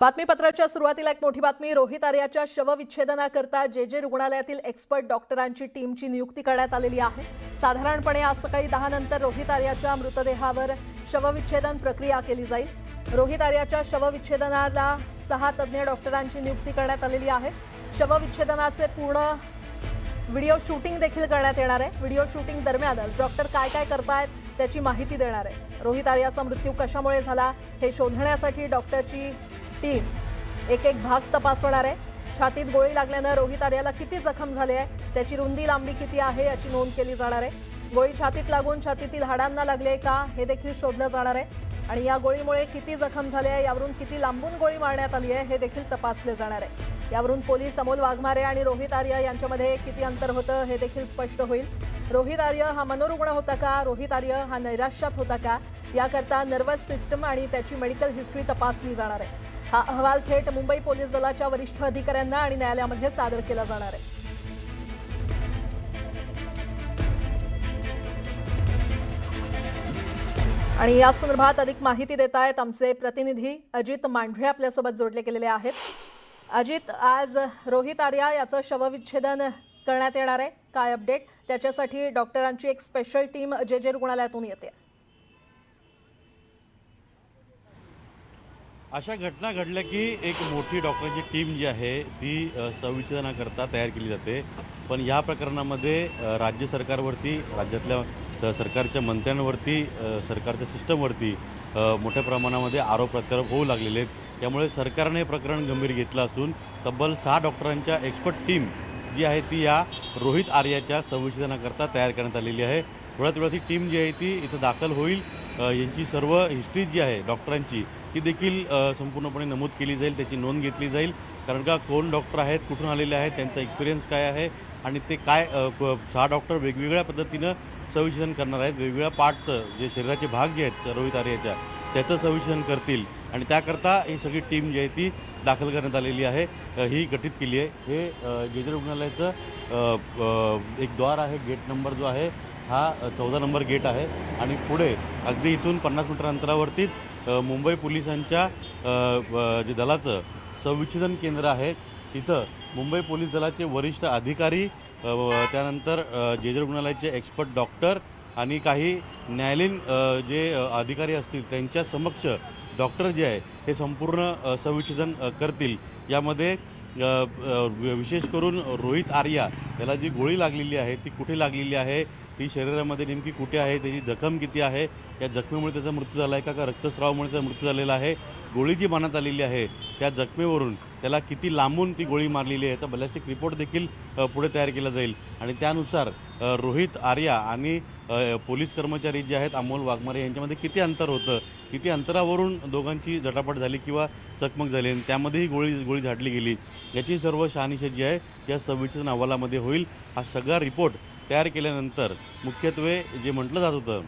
बातमीपत्राच्या सुरुवातीला एक मोठी बातमी. रोहित आर्याच्या शवविच्छेदनाकरता जे जे रुग्णालयातील एक्सपर्ट डॉक्टरांची टीमची नियुक्ती करण्यात आलेली आहे. साधारणपणे आज सकाळी दहा नंतर रोहित आर्याच्या मृतदेहावर शवविच्छेदन प्रक्रिया केली जाईल. रोहित आर्याच्या शवविच्छेदनाला सहा तज्ज्ञ डॉक्टरांची नियुक्ती करण्यात आलेली आहे. शवविच्छेदनाचे पूर्ण व्हिडिओ शूटिंग देखील करण्यात येणार आहे. व्हिडिओ शूटिंग दरम्यानच डॉक्टर काय काय करतायत त्याची माहिती देणार आहे. रोहित आर्याचा मृत्यू कशामुळे झाला हे शोधण्यासाठी डॉक्टरची टीम एक एक भाग तपासणार आहे. छातीत गोळी लागल्यानं रोहित आर्याला किती जखम झाले आहे त्याची रुंदी लांबी किती आहे याची नोंद केली जाणार आहे. गोळी छातीत लागून छातीतील हाडांना लागले का हे देखील शोधलं जाणार आहे. आणि या गोळीमुळे किती जखम झाले आहे यावरून किती लांबून गोळी मारण्यात आली आहे हे देखील तपासले जाणार आहे. यावरून पोलीस अमोल वाघमारे आणि रोहित आर्य यांच्यामध्ये किती अंतर होतं हे देखील स्पष्ट होईल. रोहित आर्य हा मनोरुग्ण होता का? रोहित आर्य हा नैराश्यात होता का? याकरता नर्वस सिस्टम आणि त्याची मेडिकल हिस्ट्री तपासली जाणार आहे. हा अहवाल थेट मुंबई पोलीस दलाच्या वरिष्ठ अधिकाऱ्यांना आणि न्यायालयामध्ये सादर केला जाणार आहे. आणि या संदर्भात अधिक माहिती देत आहेत आमचे प्रतिनिधी अजित मांढरे आपल्यासोबत जोडले गेलेले आहेत. अजित आज रोहित आर्या याचं शवविच्छेदन करण्यात येणार आहे. काय अपडेट? त्याच्यासाठी डॉक्टरांची एक स्पेशल टीम जे जे रुग्णालयातून येते. अशा घटना घडल्या की एक मोठी डॉक्टरांची टीम जी आहे ती अ, तयार केली जाते. पण या प्रकरणामध्ये राज्य सरकारवरती राज्यातल्या सरकारच्या मंत्र्यांवरती सरकारच्या सिस्टमवरती मोठ्या प्रमाणामध्ये आरोप प्रत्यारोप होऊ लागलेले आहेत. त्यामुळे सरकारने हे प्रकरण गंभीर घेतलं असून तब्बल सहा डॉक्टरांच्या एक्सपर्ट टीम जी आहे ती या रोहित आर्याच्या संविच्छेदनाकरता तयार करण्यात आलेली आहे. थोड्याच वेळात ही टीम जी आहे ती इथं दाखल होईल. यांची सर्व हिस्ट्री जी आहे डॉक्टरांची ती देखील संपूर्णपणे नमूद केली जाईल त्याची नोंद घेतली जाईल. कारण का कोण डॉक्टर आहेत कुठून आलेले आहेत त्यांचा एक्सपिरियन्स काय आहे आणि ते काय सहा डॉक्टर वेगवेगळ्या पद्धतीनं संविच्छेदन करणार आहेत. वेगवेगळ्या पार्टचं जे शरीराचे भाग जे आहेत रोहित आर्याच्या त्याचं संविच्छेदन करतील. आणि त्याकरता ही सगळी टीम जी आहे ती दाखल करण्यात आलेली आहे. ही गठीत केली आहे. हे अ, जे जे रुग्णालयाचं एक द्वार आहे गेट नंबर जो आहे हा चौदा नंबर गेट आहे. आणि पुढे अगदी इथून पन्नास मीटर अंतरावरतीच मुंबई पोलिसांच्या जे दलाचं संविच्छेदन केंद्र आहे तिथं मुंबई पोलीस दलाचे वरिष्ठ अधिकारी त्यानंतर जे जे रुग्णालयाचे एक्सपर्ट डॉक्टर आणि काही न्यायालयीन जे अधिकारी असतील त्यांच्या समक्ष डॉक्टर जे आहे हे संपूर्ण संविच्छेदन करतील. यामध्ये विशेष करून रोहित आर्या याला जी गोळी लागलेली आहे ती कुठे लागलेली आहे ती शरीरामध्ये नेमकी कुठे आहे? त्याची जखम किती आहे? या जखमेमुळे त्याचा मृत्यू झाला आहे का? का रक्तस्रावामुळे त्याचा मृत्यू झालेला आहे? गोळी जी मारण्यात आलेली आहे त्या जखमेवरून त्याला किती लांबून ती गोळी मारलेली आहे? याचा बॅलिस्टिक रिपोर्ट देखील पुढे तयार केला जाईल. आणि त्यानुसार रोहित आर्या आणि पोलीस कर्मचारी जे आहेत अमोल वाघमारे यांच्यामध्ये किती अंतर होतं? किती अंतरावरून दोघांची झटापट झाली किंवा चकमक झाली? आणि त्यामध्येही गोळी गोळी झाडली गेली. याची सर्व शहानिशा जी आहे या संविच्छेदन अहवालामध्ये होईल. हा सगळा रिपोर्ट तयार केल्यानंतर मुख्यत्वे जे म्हटलं जात होतं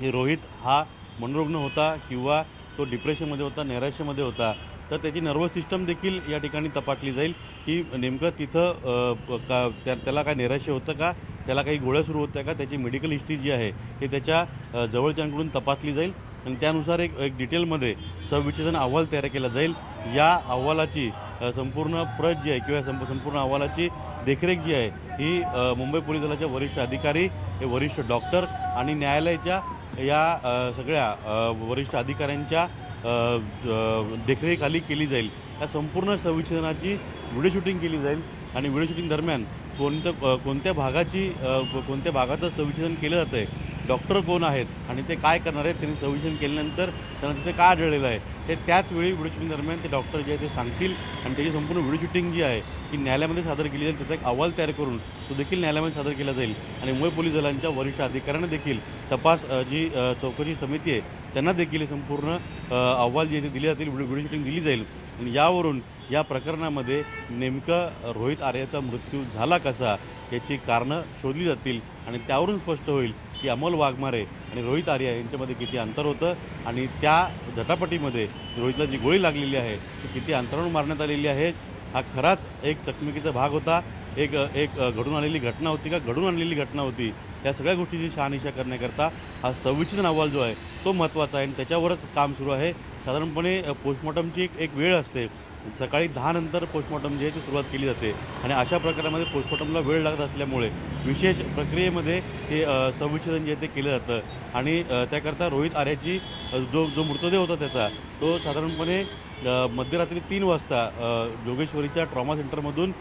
की रोहित हा मनोरुग्ण होता किंवा तो डिप्रेशनमध्ये होता नैराश्यामध्ये होता तर त्याची नर्वस सिस्टम देखील या ठिकाणी तपासली जाईल. की नेमकं तिथं का त्या त्याला काय नैराश्य होतं का? त्याला काही गोळ्या सुरू होत्या का? त्याची मेडिकल हिस्ट्री जी आहे ते त्याच्या जवळच्यांकडून तपासली जाईल. आणि त्यानुसार एक एक डिटेलमध्ये सविच्छेदन अहवाल तयार केला जाईल. या अहवालाची संपूर्ण प्रत जी आहे किंवा संप संपूर्ण अहवालाची देखरेख जी आहे ही मुंबई पोलीस दलाचे वरिष्ठ अधिकारी हे वरिष्ठ डॉक्टर आणि न्यायालयाच्या या सगळ्या वरिष्ठ अधिकाऱ्यांच्या देखरेखाली देखरेखीखाली केली जाईल. या संपूर्ण संविच्छेदनाची व्हिडिओ शूटिंग केली जाईल आणि व्हिडिओ शूटिंग दरम्यान कोणतं कोणत्या भागाची कोणत्या भागाचं संविच्छेदन केलं जातं आहे डॉक्टर कोण आहेत आणि ते काय करणार आहेत त्यांनी सविशन केल्यानंतर त्यांना तिथे काय आढळलेलं आहे हे त्याच वेळी व्हिडिओ शूटिंग दरम्यान ते डॉक्टर जे आहे ते सांगतील आणि त्याची संपूर्ण व्हिडिओ शूटिंग जी आहे ती न्यायालयामध्ये सादर केली जाईल त्याचा एक अहवाल तयार करून तो देखील न्यायालयामध्ये सादर केला जाईल. आणि मुंबई पोलीस दलांच्या वरिष्ठ अधिकाऱ्यांना देखील तपास जी चौकशी समिती आहे त्यांना देखील संपूर्ण अहवाल जे आहे ते दिले जातील व्हिडिओ व्हिडिओ शूटिंग दिली जाईल. आणि यावरून या प्रकरणामध्ये नेमकं रोहित आर्याचा मृत्यू झाला कसा याची कारणं शोधली जातील आणि त्यावरून स्पष्ट होईल. की अमोल वाघमारे आणि रोहित आर्या यांच्यामध्ये किती अंतर होतं आणि त्या झटापटीमध्ये रोहितला जी गोळी लागलेली आहे ती किती अंतरावरून मारण्यात आलेली आहे हा खराच एक चकमकीचा भाग होता. एक एक घडून आलेली घटना होती का? घडून आणलेली घटना होती. या सगळ्या गोष्टीची शहानिशा करण्याकरता हा संविच्छेदन अहवाल जो आहे तो महत्त्वाचा आहे आणि त्याच्यावरच काम सुरू आहे. साधारणपणे पोस्टमॉर्टमची एक एक वेळ असते. सकाळी दहानंतर पोस्टमॉर्टम जे आहे ती सुरुवात केली जाते. आणि अशा प्रकारामध्ये पोस्टमॉर्टमला वेळ लागत असल्यामुळे विशेष प्रक्रियेमध्ये ते संविच्छेदन जे आहे ते केलं जातं. आणि त्याकरता रोहित आर्याची जो जो मृतदेह होता त्याचा तो साधारणपणे मध्यरात्री तीन वाजता जोगेश्वरीच्या ट्रॉमा सेंटरमधून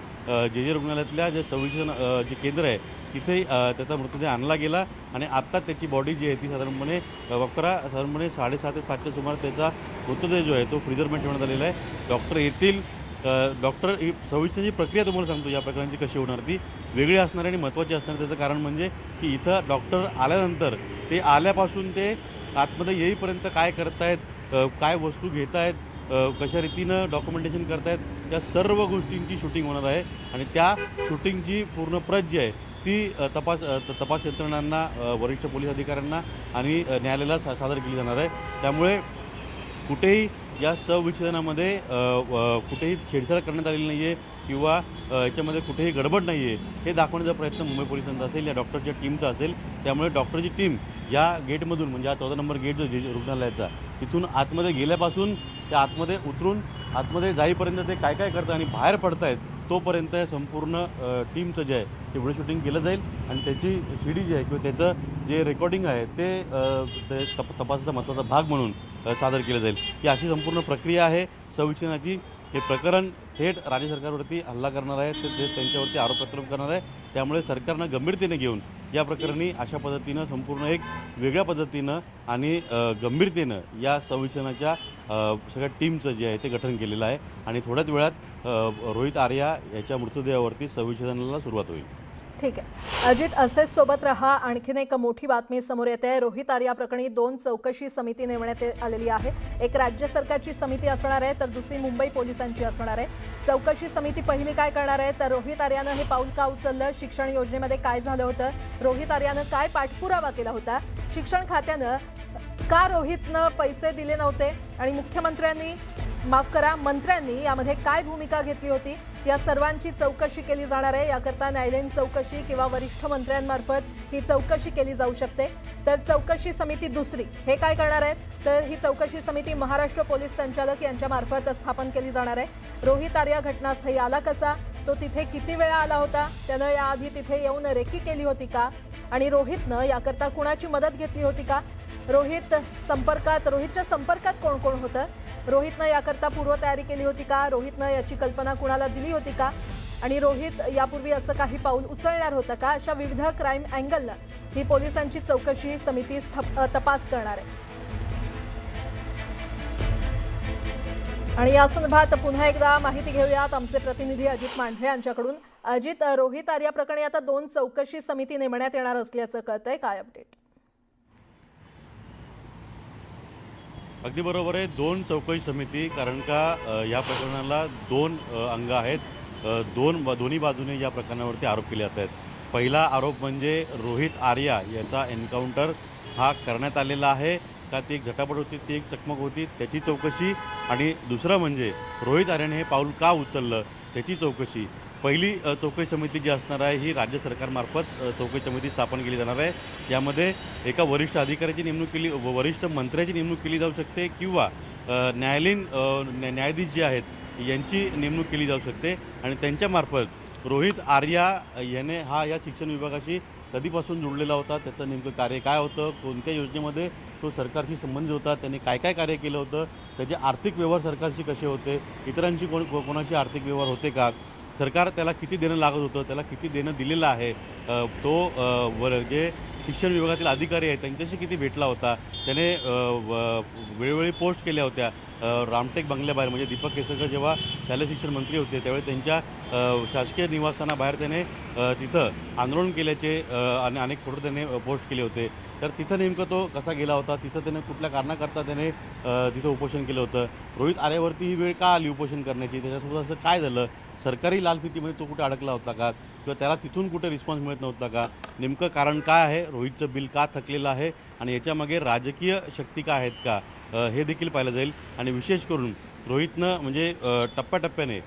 जे जे रुग्णालयातल्या जे संविच्छेदन जे केंद्र आहे तिथे त्याचा मृतदेह आणला गेला आणि आत्ता त्याची बॉडी जी आहे ती साधारणपणे अकरा साधारणपणे साडेसहा ते सातच्या सुमारे त्याचा मृतदेह जो आहे तो फ्रीजरमध्ये ठेवण्यात आलेला आहे. डॉक्टर येतील डॉक्टर ही संविच्छेदनाची प्रक्रिया तुम्हाला सांगतो या प्रकारांची कशी होणार ती वेगळी असणार आणि महत्त्वाची असणार त्याचं कारण म्हणजे की इथं डॉक्टर आल्यानंतर ते आल्यापासून ते आतमध्ये येईपर्यंत काय करतायत काय वस्तू घेत आहेत कशा रीतीनं डॉक्युमेंटेशन करतायत या सर्व गोष्टींची शूटिंग होणार आहे. आणि त्या शूटिंगची पूर्ण प्रत जी आहे ती तपास त- तपास यंत्रणांना वरिष्ठ पोलीस अधिकाऱ्यांना आणि न्यायालयाला सा सादर केली जाणार आहे. त्यामुळे कुठेही या सविच्छेदनामध्ये कुठेही छेडछाड करण्यात आलेली नाही आहे किंवा याच्यामध्ये कुठेही गडबड नाही आहे हे दाखवण्याचा प्रयत्न मुंबई पोलिसांचा असेल या डॉक्टरच्या टीमचा असेल. त्यामुळे डॉक्टरची टीम या गेटमधून म्हणजे हा चौदा नंबर गेट जो रुग्णालयाचा तिथून आतमध्ये गेल्यापासून त्या आतमध्ये उतरून आतमध्ये जाईपर्यंत ते काय काय करतात आणि बाहेर पडतायत तोपर्यंत हे संपूर्ण टीमचं जे आहे ते व्हिडिओ शूटिंग केलं जाईल आणि त्याची सी डी जी आहे किंवा त्याचं जे रेकॉर्डिंग आहे ते ते तप तपासाचा महत्त्वाचा भाग म्हणून सादर केलं जाईल. ही अशी संपूर्ण प्रक्रिया आहे. संविच्छेदनाची हे प्रकरण थेट राज्य सरकारवरती हल्ला करणार आहे ते ते त्यांच्यावरती आरोपपत्र करणार आहे. त्यामुळे सरकारनं गंभीरतेने घेऊन या प्रकरणी अशा पद्धतीनं संपूर्ण एक वेगळ्या पद्धतीनं आणि गंभीरतेनं या संविच्छेदनाच्या सगळ्या टीमचं जे आहे ते गठन केलेलं आहे. आणि थोड्याच वेळात रोहित आर्या याच्या मृतदेहावरती संविच्छेदनाला सुरुवात होईल. ठीक आहे. अजित असेच सोबत रहा. आणखीन एक मोठी बातमी समोर येते. आहे रोहित आर्या प्रकरणी दोन चौकशी समिती नेमण्यात आलेली आहे. एक राज्य सरकारची समिती असणार आहे तर दुसरी मुंबई पोलिसांची असणार आहे. चौकशी समिती पहिली काय करणार आहे? तर रोहित आर्यानं हे पाऊल का उचललं? शिक्षण योजनेमध्ये काय झालं होतं? रोहित आर्यानं काय पाठपुरावा केला होता? शिक्षण खात्यानं का रोहितनं पैसे दिले नव्हते? आणि मुख्यमंत्र्यांनी माफ करा मंत्र्यांनी यामध्ये काय भूमिका घेतली होती? या सर्वांची चौकशी केली जाणार आहे. याकरता न्यायालयीन चौकशी किंवा वरिष्ठ मंत्र्यांमार्फत ही चौकशी केली जाऊ शकते. तर चौकशी समिती दुसरी. हे काय करणार आहेत? तर ही चौकशी समिती महाराष्ट्र पोलीस संचालक यांच्यामार्फत स्थापन केली जाणार आहे. रोहित आर्या घटनास्थळी आला कसा? तो तिथे किती वेळा आला होता? त्यानं याआधी तिथे येऊन रेकी केली होती का? आणि रोहितनं याकरता कुणाची मदत घेतली होती का? रोहित संपर्कात रोहितच्या संपर्कात कोण कोण होतं? रोहितनं याकरता पूर्वतयारी केली होती का? रोहितनं याची कल्पना कुणाला दिली होती का? आणि रोहित यापूर्वी असं काही पाऊल उचलणार होतं का? अशा विविध क्राईम अँगलनं ही पोलिसांची चौकशी समिती स्थप- तपास करणार आहे. आणि या संदर्भात पुन्हा एकदा माहिती घेऊयात आमचे प्रतिनिधी अजित मांढरे यांच्याकडून. अजित रोहित आर्या प्रकरणी आता दोन चौकशी समिती नेमण्यात येणार असल्याचं कळतंय. काय अपडेट अगदी बरोबर आहे. दोन चौकशी समिती कारण का या प्रकरणाला दोन अंग आहेत. दोन दोन्ही बाजूने या प्रकरणावरती आरोप केले जात आहेत. पहिला आरोप म्हणजे रोहित आर्या याचा एन्काउंटर हा करण्यात आलेला आहे. का ती एक झटापट होती ती एक चकमक होती त्याची चौकशी. आणि दुसरं म्हणजे रोहित आर्याने हे पाऊल का उचललं? त्याची चौकशी. पहिली चौकशी समिती जी असणार आहे ही राज्य सरकारमार्फत चौकशी समिती स्थापन केली जाणार आहे. यामध्ये एका वरिष्ठ अधिकाऱ्याची नेमणूक केली वरिष्ठ मंत्र्याची नेमणूक केली जाऊ शकते किंवा न्यायालयीन न्या- न्यायाधीश जे आहेत यांची नेमणूक केली जाऊ शकते. आणि त्यांच्यामार्फत रोहित आर्या याने हा या शिक्षण विभागाशी कधीपासून जोडलेला होता त्याचं नेमकं कार्य काय होतं कोणत्या योजनेमध्ये तो सरकारशी संबंधित होता त्याने काय काय कार्य केलं होतं त्याचे आर्थिक व्यवहार सरकारशी कसे होते इतरांशी कोण को- कोणाशी आर्थिक व्यवहार होते का सरकार त्याला किती देणं लागत होतं त्याला किती देणं दिलेलं आहे तो वर जे शिक्षण विभागातील अधिकारी आहेत त्यांच्याशी किती भेटला होता त्याने व- वेळोवेळी पोस्ट केल्या होत्या. रामटेक बंगल्याबाहेर म्हणजे दीपक केसरकर जेव्हा शालेय शिक्षण मंत्री होते त्यावेळी त्यांच्या शासकीय निवासस्थानाबाहेर त्याने तिथं आंदोलन केल्याचे आणि अनेक फोटो त्याने पोस्ट केले होते. तर तिथं नेमकं तो कसा गेला होता तिथं त्याने कुठल्या कारणाकरता त्याने तिथं उपोषण केलं होतं? रोहित आल्यावरती ही वेळ का आली उपोषण करण्याची? त्याच्यासोबत असं काय झालं? सरकारी लालफितीमध्ये तो कुठे अडकला होता का? किंवा त्याला तिथून कुठे रिस्पॉन्स मिळत नव्हता का? नेमकं कारण काय आहे? रोहितचं बिल का थकलेलं आहे? आणि याच्यामागे राजकीय शक्ती काय आहेत का? हे देखील पाहिलं जाईल. आणि विशेष करून रोहितनं म्हणजे टप्प्याटप्प्याने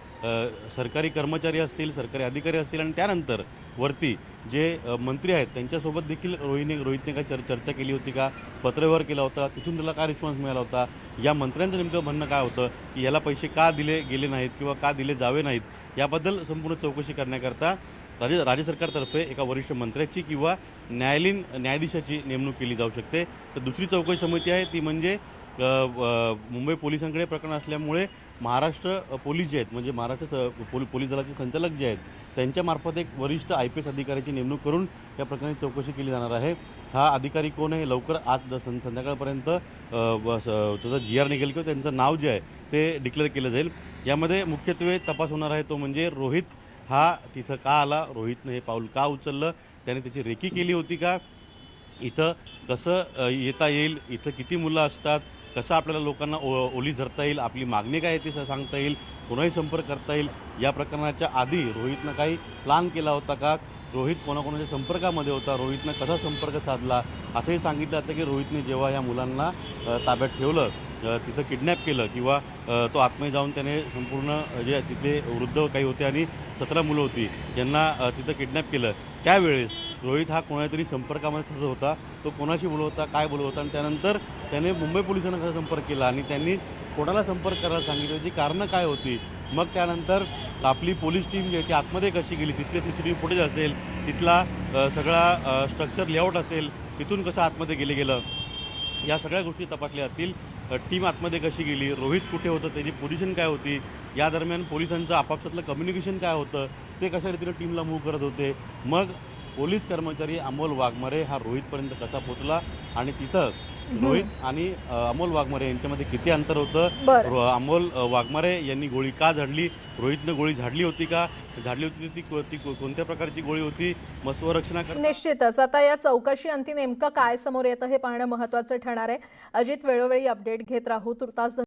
सरकारी कर्मचारी असतील सरकारी अधिकारी असतील आणि त्यानंतर वरती जे मंत्री आहेत त्यांच्यासोबत देखील रोहितने रोहितने काय चर चर्चा केली होती का? पत्रव्यवहार केला होता. तिथून त्याला काय रिस्पॉन्स मिळाला होता? या मंत्र्यांचं नेमकं म्हणणं काय होतं? की याला पैसे का दिले गेले नाहीत किंवा का दिले जावे नाहीत? याबद्दल संपूर्ण चौकशी करण्याकरता राज्य राज्य सरकारतर्फे एका वरिष्ठ मंत्र्याची किंवा न्यायालयीन न्यायाधीशाची नेमणूक केली जाऊ शकते. तर दुसरी चौकशी समिती आहे ती म्हणजे मुंबई पोलिसांकडे प्रकरण असल्यामुळे महाराष्ट्र पोलीस जे आहेत म्हणजे महाराष्ट्र पोल पोलीस दलाचे संचालक जे आहेत त्यांच्यामार्फत एक वरिष्ठ आय पी एस अधिकाऱ्याची नेमणूक करून या प्रकरणी चौकशी केली जाणार आहे. हा अधिकारी कोण आहे? लवकर आज द- सं संध्याकाळपर्यंत त्याचा जी आर निघेल किंवा त्यांचं नाव जे आहे ते डिक्लेअर केलं जाईल. यामध्ये मुख्यत्वे तपास होणार आहे तो म्हणजे रोहित. हा तिथं का आला? रोहितनं हे पाऊल का उचललं? त्याने त्याची रेकी केली होती का? इथं कसं येता येईल? इथं किती मुलं असतात? कसं आपल्याला लोकांना ओ ओली धरता येईल आपली मागणी काय आहे ती सांगता येईल कोणाही संपर्क करता येईल या प्रकरणाच्या आधी रोहितनं काही प्लान केला होता का? रोहित कोणाकोणाच्या संपर्कामध्ये होता? रोहितनं कसा संपर्क साधला? असंही सांगितलं जातं की रोहितने जेव्हा या मुलांना ताब्यात ठेवलं तिथं किडनॅप केलं किंवा तो आत्मय जाऊन त्याने संपूर्ण जे तिथे वृद्ध काही होते आणि सतरा मुलं होती यांना तिथं किडनॅप केलं. त्यावेळेस रोहित हा कोणातरी संपर्कामध्ये होता. तो कोणाशी बोलत होता काय बोलत होता आणि त्यानंतर त्याने मुंबई पोलिसांना कसा संपर्क केला आणि त्यांनी कोणाला संपर्क करायला सांगितलं याची कारणं काय होती? मग त्यानंतर आपली पोलीस टीम जी आहे ती आतमध्ये कशी गेली? तिथले C C T V footage असेल तिथला सगळा स्ट्रक्चर लेआउट असेल तिथून कसं आतमध्ये गेले गेलं? या सगळ्या गोष्टी तपासल्या जातील. टीम आतमध्ये कशी गेली? रोहित कुठे होतं? त्याची पोझिशन काय होती? या दरम्यान पोलिसांचं आपापसातलं कम्युनिकेशन काय होतं? ते कशा रीतीनं टीमला मूव्ह करत होते? मग पोलीस कर्मचारी अमोल वाघमारे हा रोहितपर्यंत कसा पोचला आणि तिथं रोहित आणि अमोल वाघमारे यांच्यामध्ये किती अंतर होतं? अमोल वाघमारे यांनी गोळी का झाडली? रोहितनं गोळी झाडली होती का? झाडली होती ती ती कोणत्या प्रकारची गोळी होती? मग स्वरक्षणा निश्चितच. आता या चौकशी अंती नेमकं काय समोर येतं हे पाहणं महत्वाचं ठरणार आहे. अजित वेळोवेळी अपडेट घेत राहू. तुर्तास